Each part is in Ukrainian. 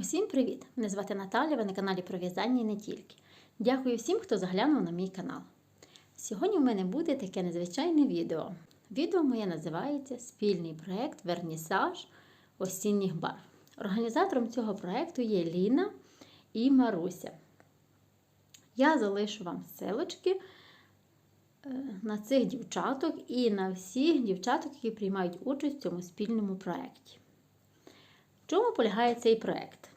Усім привіт! Мене звати Наталя, ви на каналі про в'язання і не тільки. Дякую всім, хто заглянув на мій канал. Сьогодні в мене буде таке незвичайне відео. Відео моє називається Спільний проєкт Вернісаж осінніх барв. Організатором цього проєкту є Ліна і Маруся. Я залишу вам ссылочки е, на цих дівчаток і на всіх дівчаток, які приймають участь в цьому спільному проєкті. Чому полягає цей проєкт?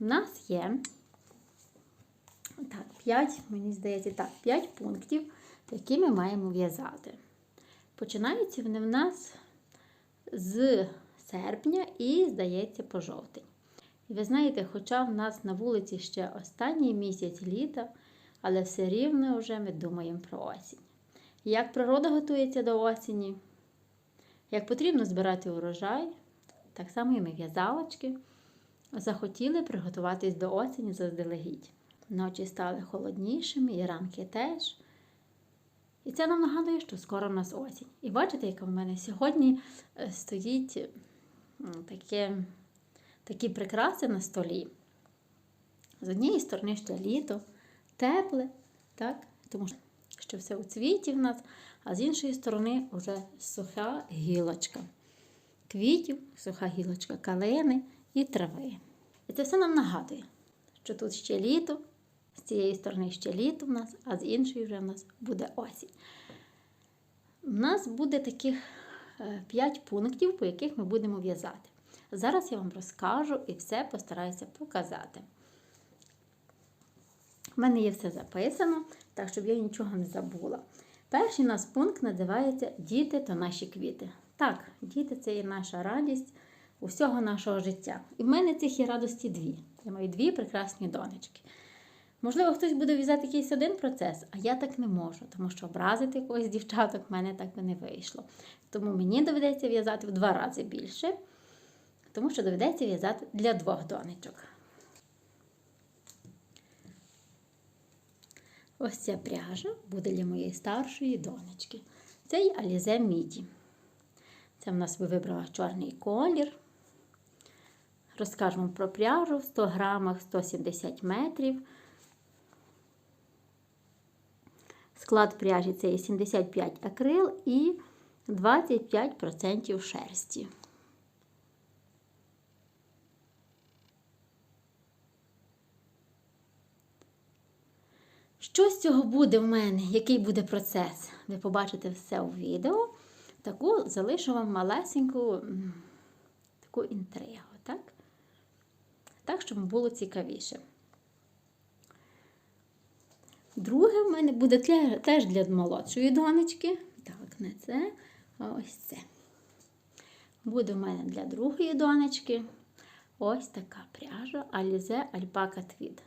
У нас є так, 5, мені здається, так, 5 пунктів, які ми маємо в'язати. Починаються вони в нас з серпня і, здається, по жовтень. І ви знаєте, хоча в нас на вулиці ще останній місяць літа, але все рівно вже ми думаємо про осінь. Як природа готується до осені, як потрібно збирати урожай, так само і ми в'язалочки захотіли приготуватись до осені заздалегідь. Ночі стали холоднішими, і ранки теж. І це нам нагадує, що скоро в нас осінь. І бачите, яка в мене сьогодні е, стоїть таке, такі прикраси на столі. З однієї сторони ще літо, тепле, так? тому що все у цвіті в нас, а з іншої сторони вже суха гілочка. Квітів, суха гілочка калини і трави. І це все нам нагадує, що тут ще літо, з цієї сторони ще літо в нас, а з іншої вже в нас буде осінь. У нас буде таких 5 пунктів, по яких ми будемо в'язати. Зараз я вам розкажу і все постараюся показати. У мене є все записано, так щоб я нічого не забула. Перший у нас пункт називається Діти то наші квіти. Так, діти це є наша радість усього нашого життя. І в мене цих є радості дві. Я маю дві прекрасні донечки. Можливо, хтось буде в'язати якийсь один процес, а я так не можу, тому що образити когось дівчаток в мене так би не вийшло. Тому мені доведеться в'язати в два рази більше, тому що доведеться в'язати для двох донечок. Ось ця пряжа буде для моєї старшої донечки. Це є Alize Міді. Це в нас ви вибрала чорний колір. Розкажемо про пряжу в 100 грамах 170 метрів. Склад пряжі це є 75 акрил і 25% шерсті. Що з цього буде в мене? Який буде процес? Ви побачите все у відео. Таку залишу вам малесеньку таку інтригу, так? Так, щоб було цікавіше. Друге в мене буде теж для молодшої донечки. Так, не це, а ось це. Буде в мене для другої донечки ось така пряжа Alize Alpaca Tweed.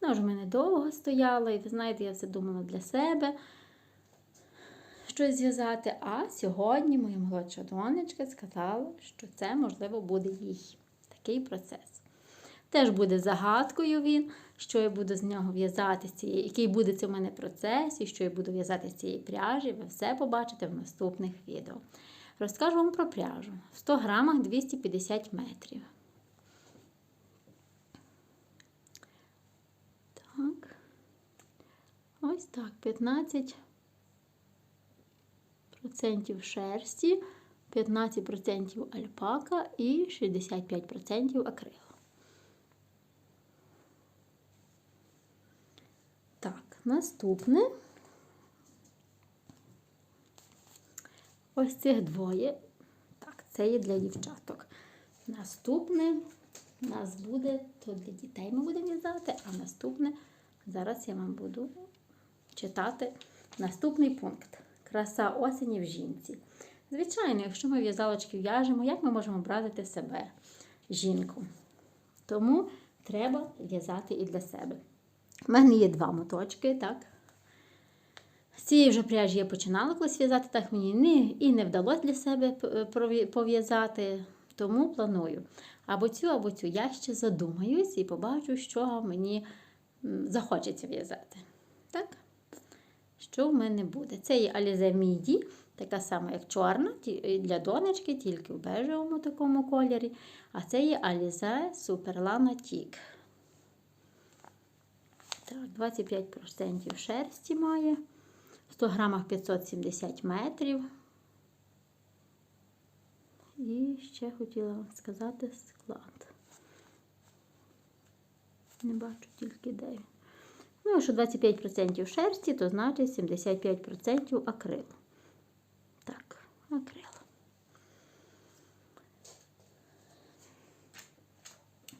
Вона вже в мене довго стояла, і ви знаєте, я все думала для себе щось зв'язати. А сьогодні моя молодша донечка сказала, що це, можливо, буде їй такий процес. Теж буде загадкою він, що я буду з нього в'язати, який буде це в мене процес, і що я буду в'язати з цієї пряжі, ви все побачите в наступних відео. Розкажу вам про пряжу. В 100 грамах 250 метрів. Так. Ось так, 15 процентів шерсті, 15% альпака і 65% акрилу. Так, наступне. Ось цих двоє. Так, це є для дівчаток. Наступне у нас буде, то для дітей ми будемо в'язати, а наступне, зараз я вам буду читати наступний пункт. Краса осені в жінці. Звичайно, якщо ми в'язалочки в'яжемо, як ми можемо образити себе, жінку? Тому треба в'язати і для себе. У мене є два моточки, так? З цієї вже пряжі я починала колись в'язати, так мені не, і не вдалося для себе пов'язати, тому планую. Або цю, або цю я ще задумаюсь і побачу, що мені захочеться в'язати. Так? Що в мене буде? Це є Alize Midi Така сама, як чорна, для донечки, тільки в бежевому такому кольорі. А це є Alize Superlana Тік. Так, 25% шерсті має. 100 грамах 570 метрів. І ще хотіла вам сказати склад. Не бачу тільки де. він. Ну, якщо 25% шерсті, то значить 75% акрилу. Так, акрил.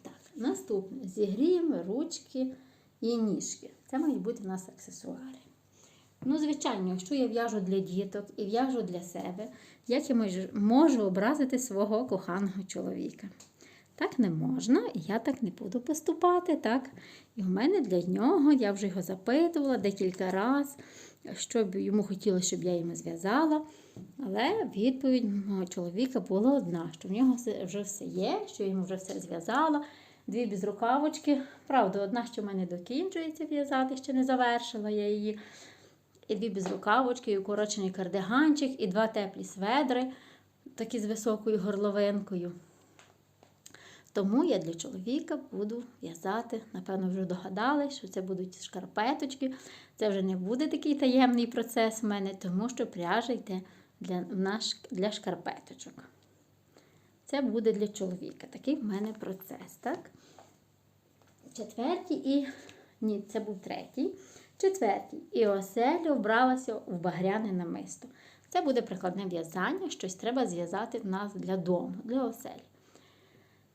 Так, наступне. Зігріємо ручки і ніжки. Це мають бути в нас аксесуари. Ну, звичайно, якщо я в'яжу для діток і в'яжу для себе, як я можу, образити свого коханого чоловіка? Так не можна, і я так не буду поступати. так? І в мене для нього, я вже його запитувала декілька разів, що б йому хотілося, щоб я йому зв'язала. Але відповідь мого чоловіка була одна, що в нього вже все є, що я йому вже все зв'язала. Дві безрукавочки. Правда, одна, що в мене докінчується в'язати, ще не завершила я її. І дві безрукавочки, і укорочений кардиганчик, і два теплі сведри, такі з високою горловинкою. Тому я для чоловіка буду в'язати, напевно, вже догадались, що це будуть шкарпеточки. Це вже не буде такий таємний процес в мене, тому що пряжа йде для, наш, для шкарпеточок. Це буде для чоловіка. Такий в мене процес, так? Четвертій і. Ні, це був третій. Четвертій. І оселю вбралася в багряне намисто. Це буде прикладне в'язання, щось треба зв'язати в нас для дому, для оселі.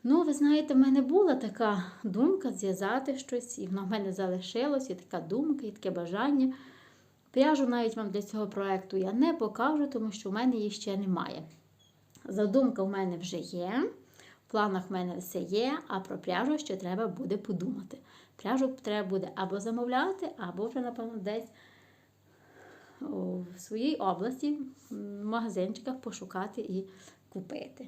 Ну, ви знаєте, в мене була така думка зв'язати щось, і воно в мене залишилось, і така думка, і таке бажання. Пряжу навіть вам для цього проєкту я не покажу, тому що в мене її ще немає. Задумка в мене вже є, в планах в мене все є, а про пряжу ще треба буде подумати. Пряжу треба буде або замовляти, або вже, напевно, десь в своїй області в магазинчиках пошукати і купити.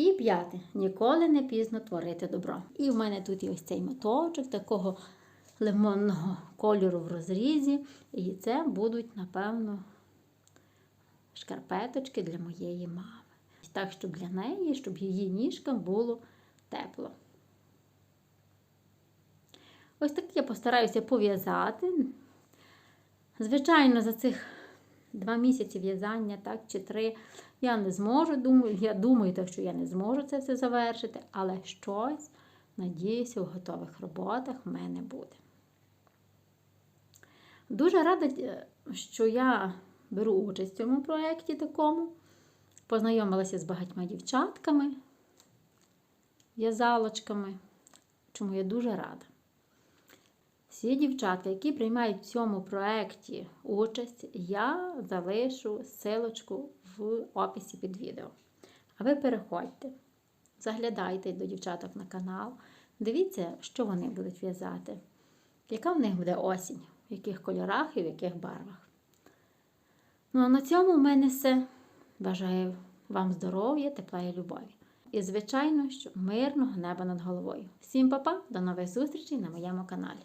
І п'яте. Ніколи не пізно творити добро. І в мене тут є ось цей моточок такого лимонного кольору в розрізі. І це будуть, напевно, шкарпеточки для моєї мами. Так, щоб для неї, щоб її ніжкам було тепло. Ось так я постараюся пов'язати. Звичайно, за цих два місяці в'язання, так, чи три, я не зможу, думаю, я думаю, так, що я не зможу це все завершити, але щось, надіюся, у готових роботах в мене буде. Дуже рада, е, що я беру участь в цьому проєкті такому. Познайомилася з багатьма дівчатками, в'язалочками, чому я дуже рада. Всі дівчатка, які приймають в цьому проєкті участь, я залишу силочку в описі під відео. А ви переходьте, заглядайте до дівчаток на канал, дивіться, що вони будуть в'язати, яка в них буде осінь, в яких кольорах і в яких барвах. Ну а на цьому в мене все. Бажаю вам здоров'я, тепла і любові. І, звичайно, що мирного неба над головою. Всім па-па, до нових зустрічей на моєму каналі.